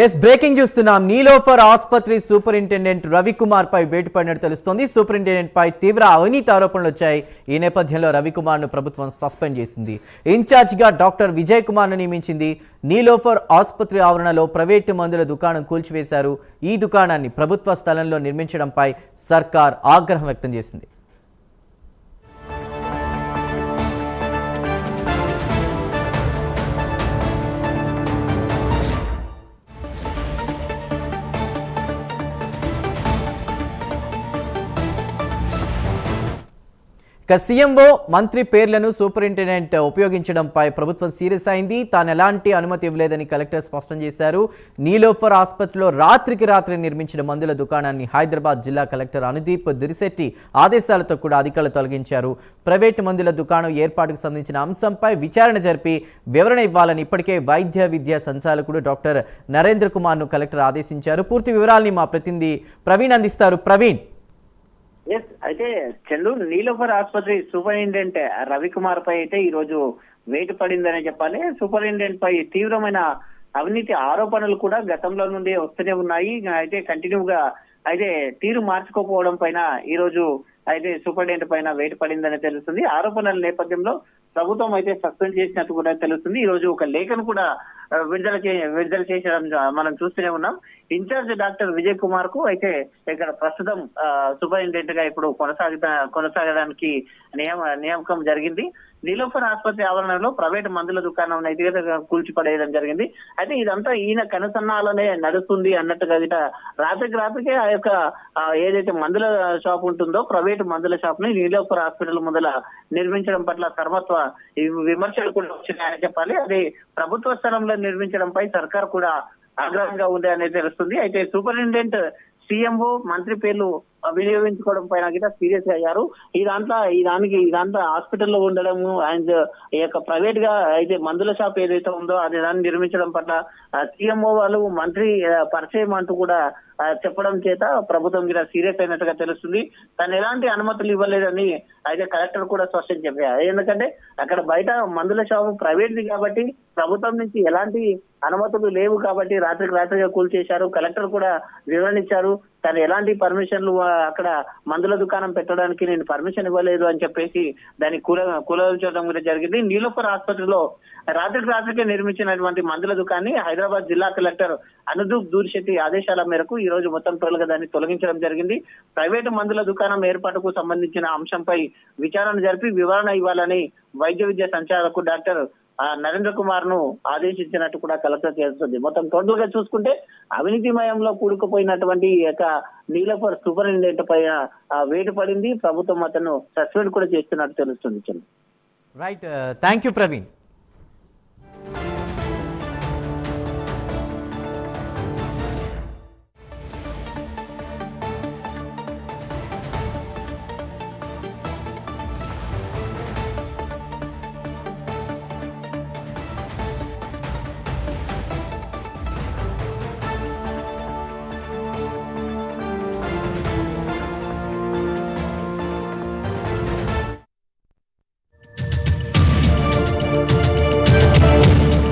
Yes breaking చూస్తున్నాం నీలోఫర్ ఆసుపత్రి superintendent Ravikumar పై వేటు పడినట్టు తెలుస్తోంది. సూపరింటెండెంట్ పై తీవ్ర అవినీతి ఆరోపణలు వచ్చాయి. ఈ నేపథ్యంలో రవికుమార్ను ప్రభుత్వం సస్పెండ్ చేసింది. ఇన్ఛార్జ్గా డాక్టర్ విజయ్ కుమార్ను నియమించింది. నీలోఫర్ ఆసుపత్రి ఆవరణలో ప్రైవేటు మందుల దుకాణం కూల్చివేశారు. ఈ దుకాణాన్ని ప్రభుత్వ స్థలంలో నిర్మించడంపై సర్కార్ ఆగ్రహం వ్యక్తం చేసింది. ఇక సీఎంఓ మంత్రి పేర్లను సూపరింటెండెంట్ ఉపయోగించడంపై ప్రభుత్వం సీరియస్ అయింది. తాను ఎలాంటి అనుమతి ఇవ్వలేదని కలెక్టర్ స్పష్టం చేశారు. నీలోఫర్ ఆసుపత్రిలో రాత్రికి రాత్రి నిర్మించిన మందుల దుకాణాన్ని హైదరాబాద్ జిల్లా కలెక్టర్ అనుదీప్ దిరిశెట్టి ఆదేశాలతో కూడా అధికారులు తొలగించారు. ప్రైవేటు మందుల దుకాణం ఏర్పాటుకు సంబంధించిన అంశంపై విచారణ జరిపి వివరణ ఇవ్వాలని ఇప్పటికే వైద్య విద్యా సంచాలకుడు డాక్టర్ నరేంద్ర కుమార్ను కలెక్టర్ ఆదేశించారు. పూర్తి వివరాల్ని మా ప్రతినిధి ప్రవీణ్ అందిస్తారు. ప్రవీణ్. ఎస్ అయితే చెల్లూరు నీలోఫర్ ఆసుపత్రి సూపరింటెండెంట్ రవికుమార్ పై అయితే ఈ రోజు వేటు పడిందనే చెప్పాలి. సూపరింటెండెంట్ పై తీవ్రమైన అవినీతి ఆరోపణలు కూడా గతంలో నుండి వస్తూనే ఉన్నాయి. అయితే కంటిన్యూగా అయితే తీరు మార్చుకోకపోవడం పైన ఈ రోజు అయితే సూపరింటెండెంట్ పైన వేటు పడిందని తెలుస్తుంది. ఆరోపణల నేపథ్యంలో ప్రభుత్వం అయితే సస్పెండ్ చేసినట్టు కూడా తెలుస్తుంది. ఈ రోజు ఒక లేఖను కూడా విడుదల చే విడుదల చేసడం మనం చూస్తూనే ఉన్నాం. ఇన్ఛార్జ్ డాక్టర్ విజయ్ కుమార్కు అయితే ఇక్కడ ప్రస్తుతం సూపరింటెండెంట్గా ఇప్పుడు కొనసాగుతా కొనసాగడానికి నియమ నియామకం జరిగింది. నీలోఫర్ ఆసుపత్రి ఆవరణలో ప్రైవేట్ మందుల దుకాణం నైతికత కూల్చిపడేయడం జరిగింది. అయితే ఇదంతా ఈయన కనుసన్నాలనే నడుస్తుంది అన్నట్టుగా గిట రాత్రికి రాత్రికే ఆ యొక్క ఏదైతే మందుల షాప్ ఉంటుందో ప్రైవేట్ మందుల షాప్ని నీలోపర్ హాస్పిటల్ ముందల నిర్మించడం పట్ల సర్వత్వ విమర్శలు కూడా వచ్చినాయని చెప్పాలి. అది ప్రభుత్వ స్థలంలో నిర్మించడంపై సర్కార్ కూడా ఆగ్రహంగా ఉంది అనేది తెలుస్తుంది. అయితే సూపరింటెండెంట్ సీఎంఓ మంత్రి పేర్లు వినియోగించుకోవడం పైన గిట సీరియస్ అయ్యారు. ఈ దాంట్లో ఈ దానికి ఇదంతా హాస్పిటల్లో ఉండడము అండ్ ఈ యొక్క ప్రైవేట్గా అయితే మందుల షాప్ ఏదైతే ఉందో అది దాన్ని నిర్మించడం పట్ల సీఎంఓ వాళ్ళు మంత్రి పరిచయం అంటూ కూడా చెప్పడం చేత ప్రభుత్వం గిట సీరియస్ అయినట్టుగా తెలుస్తుంది. తను ఎలాంటి అనుమతులు ఇవ్వలేదని అయితే కలెక్టర్ కూడా స్పష్టం చెప్పారు. ఎందుకంటే అక్కడ బయట మందుల షాపు ప్రైవేట్ది కాబట్టి ప్రభుత్వం నుంచి ఎలాంటి అనుమతులు లేవు కాబట్టి రాత్రికి రాత్రిగా కూల్చేశారు కలెక్టర్ కూడా వివరణ ఇచ్చారు. తను ఎలాంటి పర్మిషన్లు అక్కడ మందుల దుకాణం పెట్టడానికి నేను పర్మిషన్ ఇవ్వలేదు అని చెప్పేసి దాన్ని కూల కూలచడం కూడా జరిగింది. నీలోఫర్ ఆసుపత్రిలో రాత్రికి రాత్రికే నిర్మించినటువంటి మందుల దుకాణాన్ని హైదరాబాద్ జిల్లా కలెక్టర్ అనుదూప్ దూర్శెట్టి ఆదేశాల మేరకు ఈ రోజు మొత్తం టోల్గా దాన్ని తొలగించడం జరిగింది. ప్రైవేటు మందుల దుకాణం ఏర్పాటుకు సంబంధించిన అంశంపై విచారణ జరిపి వివరణ ఇవ్వాలని వైద్య విద్యా సంచాలకు డాక్టర్ ఆ, నరేంద్ర కుమార్ను ఆదేశించినట్టు కూడా కలెక్టర్ చేస్తుంది మొత్తం టోటల్గా చూసుకుంటే అవినీతిమయంలో కూడుకుపోయినటువంటి యొక్క నీలఫర్ సూపరింటెండెంట్ పైన వేటు పడింది. ప్రభుత్వం అతను సస్పెండ్ కూడా చేస్తున్నట్టు తెలుస్తుంది. Right thank you Praveen